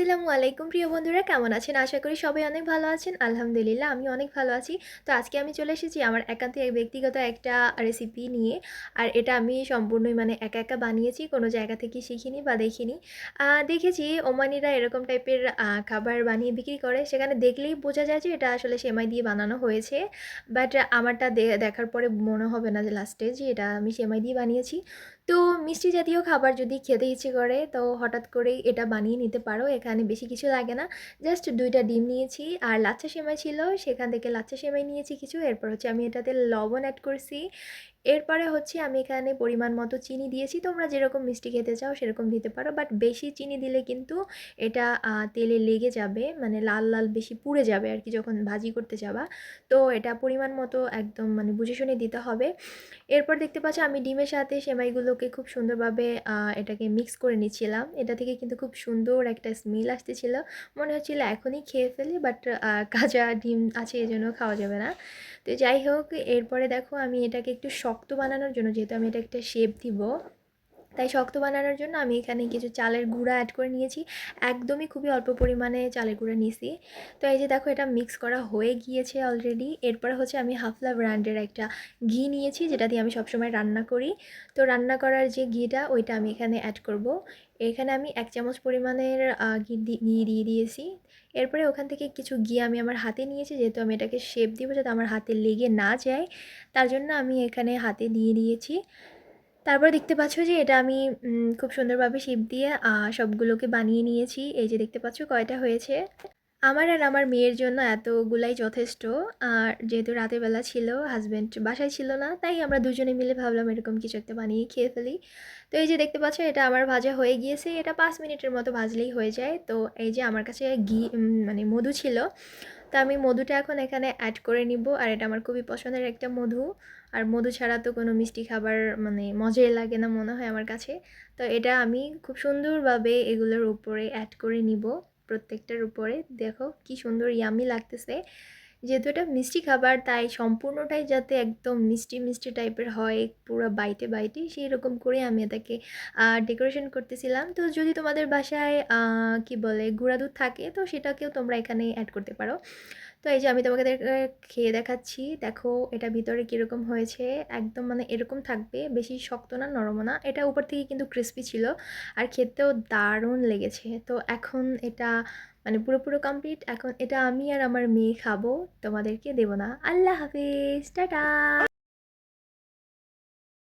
আলাইকুম প্রিয় বন্ধুরা, কেমন আছেন? আশা করি সবাই অনেক ভালো আছেন। আলহামদুলিল্লাহ, আমি অনেক ভালো আছি। তো আজকে আমি চলে এসেছি আমার একান্ত এক ব্যক্তিগত একটা রেসিপি নিয়ে। আর এটা আমি সম্পূর্ণই মানে একা একা বানিয়েছি, কোনো জায়গা থেকে শিখিনি বা দেখিনি। দেখেছি ওমানিরা এরকম টাইপের খাবার বানিয়ে বিক্রি করে। সেখানে দেখলেই বোঝা যায় যে এটা আসলে সেমাই দিয়ে বানানো হয়েছে। বাট আমারটা দেখার পরে মনে হবে না যে লাস্টে যে এটা আমি সেমাই দিয়ে বানিয়েছি। তো মিষ্টি জাতীয় খাবার যদি খেতে ইচ্ছে করে, তো হঠাৎ করেই এটা বানিয়ে নিতে পারো। এখানে বেশি কিছু লাগে না। জাস্ট দুইটা ডিম নিয়েছি, আর লাচ্ছা সেমাই ছিল, সেখান থেকে লাচ্ছা সেমাই নিয়েছি কিছু। এরপর হচ্ছে আমি এটাতে লবণ অ্যাড করছি। এরপরে হচ্ছে আমি এখানে পরিমাণ মতো চিনি দিয়েছি। তোমরা যেরকম মিষ্টি খেতে চাও সেরকম দিতে পারো। বাট বেশি চিনি দিলে কিন্তু এটা তেলে লেগে যাবে মানে লাল লাল বেশি পুড়ে যাবে আর কি যখন ভাজি করতে যাবা। তো এটা পরিমাণ মতো একদম মানে বুঝে শুনে দিতে হবে। এরপর দেখতে পাচ্ছ আমি ডিমের সাথে সেমাইগুলোকে খুব সুন্দরভাবে এটাকে মিক্স করে নিচ্ছিলাম। এটা থেকে কিন্তু খুব সুন্দর একটা স্মেল আসতেছিল মনে হচ্ছিল এখনই খেয়ে ফেলি বাট কাঁচা ডিম আছে এই জন্য খাওয়া যাবে না। তো যাই হোক, এরপরে দেখো আমি এটাকে একটু শক্ত বানানোর জন্য, যেহেতু আমি এটা একটা শেপ দিব, তাই শক্ত বানানোর জন্য আমি এখানে কিছু চালের গুঁড়া অ্যাড করে নিয়েছি। একদমই খুবই অল্প পরিমাণে চালের গুঁড়া নিয়েছি। তো এই যে দেখো, এটা মিক্স করা হয়ে গিয়েছে অলরেডি এরপর হচ্ছে আমি হাফলা ব্র্যান্ডের একটা ঘি নিয়েছি, যেটা দিয়ে আমি সবসময় রান্না করি। তো রান্না করার যে ঘিটা, ওইটা আমি এখানে অ্যাড করব। এখানে আমি এক চামচ পরিমাণের ঘি ঘি দিয়ে দিয়েছি। এরপরে ওখান থেকে কিছু ঘি আমি আমার হাতে নিয়েছি, যেহেতু আমি এটাকে শেপ দিব যাতে আমার হাতে লেগে না যায়, তার জন্য আমি এখানে হাতে দিয়ে দিয়েছি। তারপর দেখতে পাচ্ছ যে এটা আমি খুব সুন্দরভাবে শেপ দিয়ে সবগুলোকে বানিয়ে নিয়েছি। এই যে দেখতে পাচ্ছ কয়টা হয়েছে। আমার আর আমার মেয়ের জন্য এতগুলাই যথেষ্ট। আর যেহেতু রাতের বেলা ছিল হাজব্যান্ড বাসায় ছিল না, তাই আমরা দুজনে মিলে ভাবলাম এরকম কিছু একটা বানিয়ে খেয়ে ফেলি। তো এই যে দেখতে পাচ্ছ, এটা আমার ভাজা হয়ে গিয়েছে। এটা পাঁচ মিনিটের মতো ভাজলেই হয়ে যায়। তো এই যে আমার কাছে ঘি মানে মধু ছিল, তো আমি মধুটা এখন এখানে অ্যাড করে নিব। আর এটা আমার খুবই পছন্দের একটা মধু। আর মধু ছাড়া তো কোনো মিষ্টি খাবার মানে মজাই লাগে না মনে হয় আমার কাছে। তো এটা আমি খুব সুন্দরভাবে এগুলোর উপরে অ্যাড করে নিব। প্রত্যেকটার উপরে। দেখো কি সুন্দর ইয়ামি লাগতেছে। যেহেতু এটা মিষ্টি খাবার, তাই সম্পূর্ণটাই যাতে একদম মিষ্টি মিষ্টি টাইপের হয়, পুরো বাইটে বাইটে সেই রকম করে আমি এটাকে ডেকোরেশন করতেছিলাম। তো যদি তোমাদের বাসায় কি বলে, গুঁড়া দুধ থাকে, তো সেটাকেও তোমরা এখানে অ্যাড করতে পারো। তো এই যে আমি তোমাকে খেয়ে দেখাচ্ছি। দেখো এটা ভিতরে কীরকম হয়েছে। একদম মানে এরকম থাকবে, বেশি শক্ত না, নরমও না। এটা উপর থেকে কিন্তু ক্রিস্পি ছিল। আর খেতেও দারুণ লেগেছে। তো এখন এটা মানে পুরো পুরো কমপ্লিট এখন এটা আমি আর আমার মেয়ে খাব। তোমাদেরকে দেবো না। আল্লাহ হাফিজ। টাটা।